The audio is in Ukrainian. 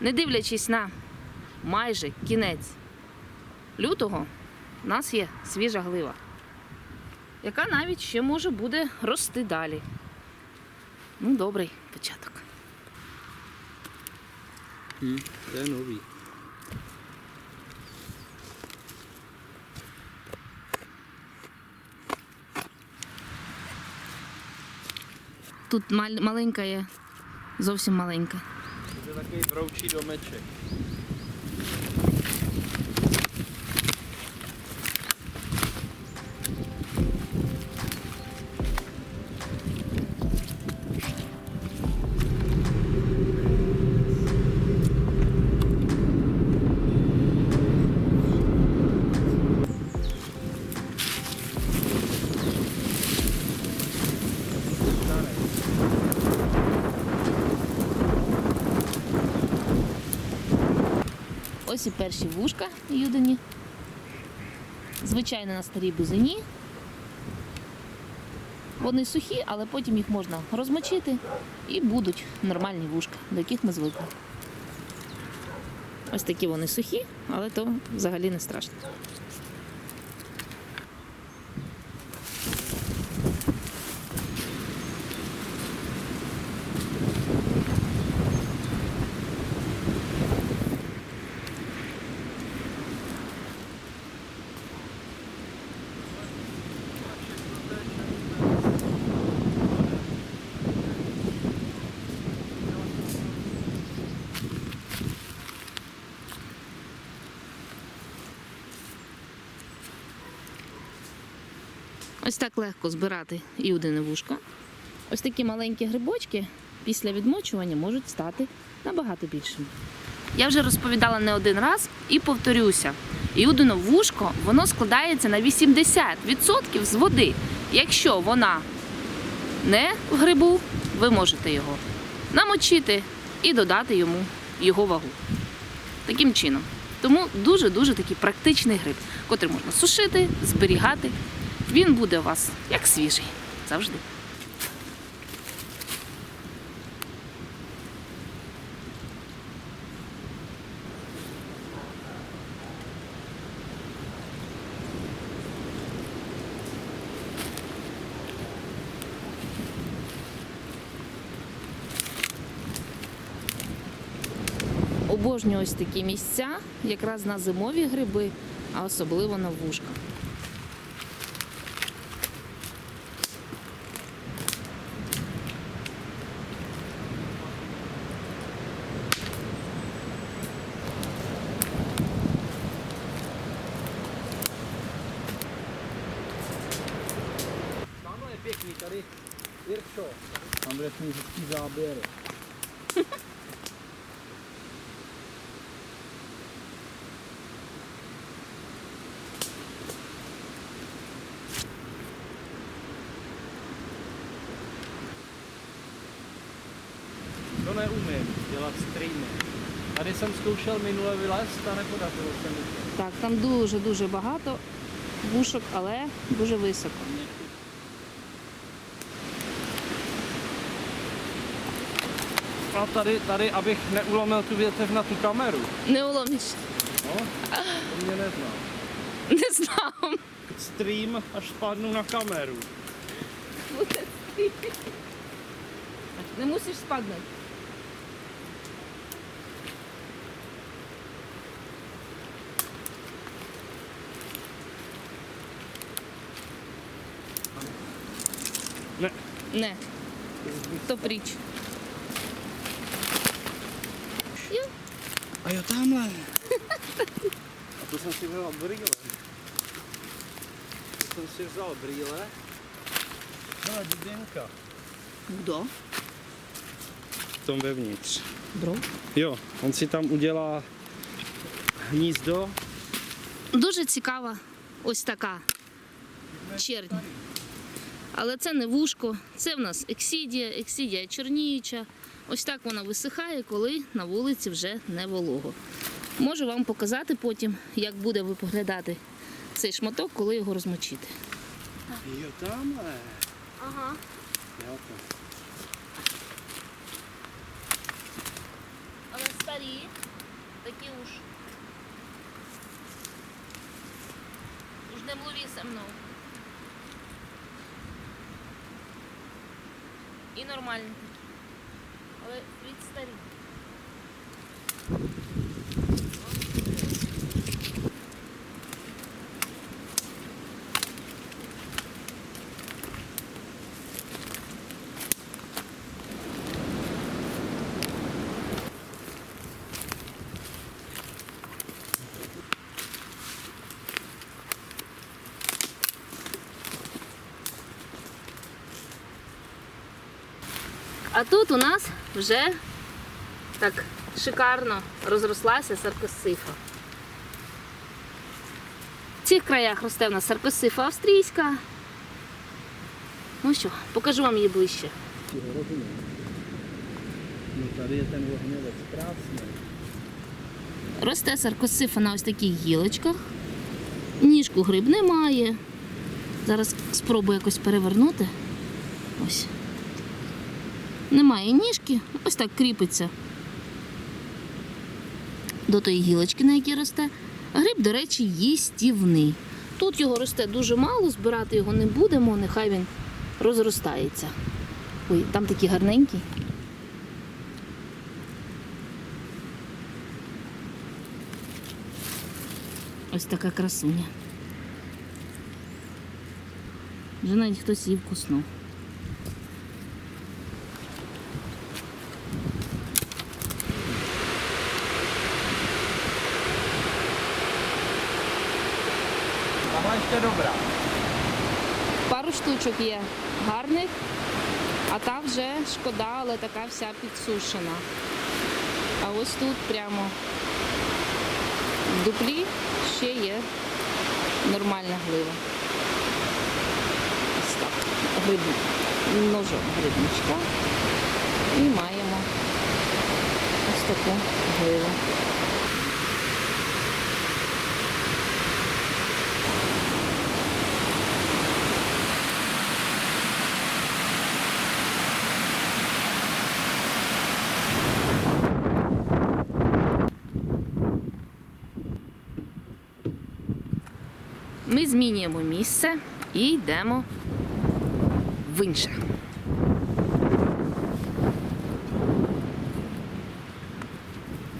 Не дивлячись на майже кінець лютого, у нас є свіжа глива, яка навіть ще може буде рости далі. Ну, добрий початок. Je nový. Тут маленька є, зовсім маленька. Takový broučí domeček. Ось і перші вушка юдині. Звичайно, на старій бузині. Вони сухі, але потім їх можна розмочити і будуть нормальні вушка, до яких ми звикли. Ось такі вони сухі, але то взагалі не страшно. Ось так легко збирати іудине вушка. Ось такі маленькі грибочки після відмочування можуть стати набагато більшими. Я вже розповідала не один раз і повторюся: іудино вушко воно складається на 80% з води. Якщо вона не в грибу, ви можете його намочити і додати йому його вагу. Таким чином. Тому дуже-дуже такий практичний гриб, котрий можна сушити, зберігати. Він буде у вас як свіжий завжди. Обожнюю ось такі місця, якраз на зимові гриби, а особливо на вушка. Tam bude mít hezký záběr. To neumím, dělat streamy. Tady jsem zkoušel minule vylézt a nepodařilo se mi to. Так, там дуже-дуже багато вушок, але дуже високо. A tady, tady, abych neulomil tu větev na tu kameru. Neulomíš. No, to mě neznám. Neznám. Stream, až spadnu na kameru. Nemusíš spadnout. Ne. Ne. To pryč. A jo, tamhle. A to jsem si vzal brýle. To jsem si vzal brýle. Hele, dídenka. Kdo? V tom vevnitř. Дров. Jo, on si tam udělá hnízdo. Дуже цікава ось така чернь. Але це не вушко, це в нас ексідія, ексідія чорніюча. Ось так вона висихає, коли на вулиці вже не волого. Можу вам показати потім, як буде виглядати цей шматок, коли його розмочити. Aha. Jo, to. Ale spadne старі, такі уж. Уж не млові со мною. І нормальні такі. Але від А тут у нас вже так шикарно розрослася саркосифа. В цих краях росте в нас саркосифа австрійська. Ну що, покажу вам її ближче. Росте саркосифа на ось таких гілочках. Ніжку гриб немає. Зараз спробую якось перевернути. Ось. Немає ніжки, ось так кріпиться до тої гілочки, на якій росте. Гриб, до речі, їстівний. Тут його росте дуже мало, збирати його не будемо, нехай він розростається. Ой, там такі гарненькі. Ось така красуня. Вже навіть хтось її вкуснув. Ještě dobrá. Пару штучок є гарних, а та вже шкода, але така вся підсушена. А ось тут прямо в дуплі ще є нормальна глива. Ось так. Гриб... Ножом грибничка. І маємо ось таку гливу. Ми змінюємо місце і йдемо в інше.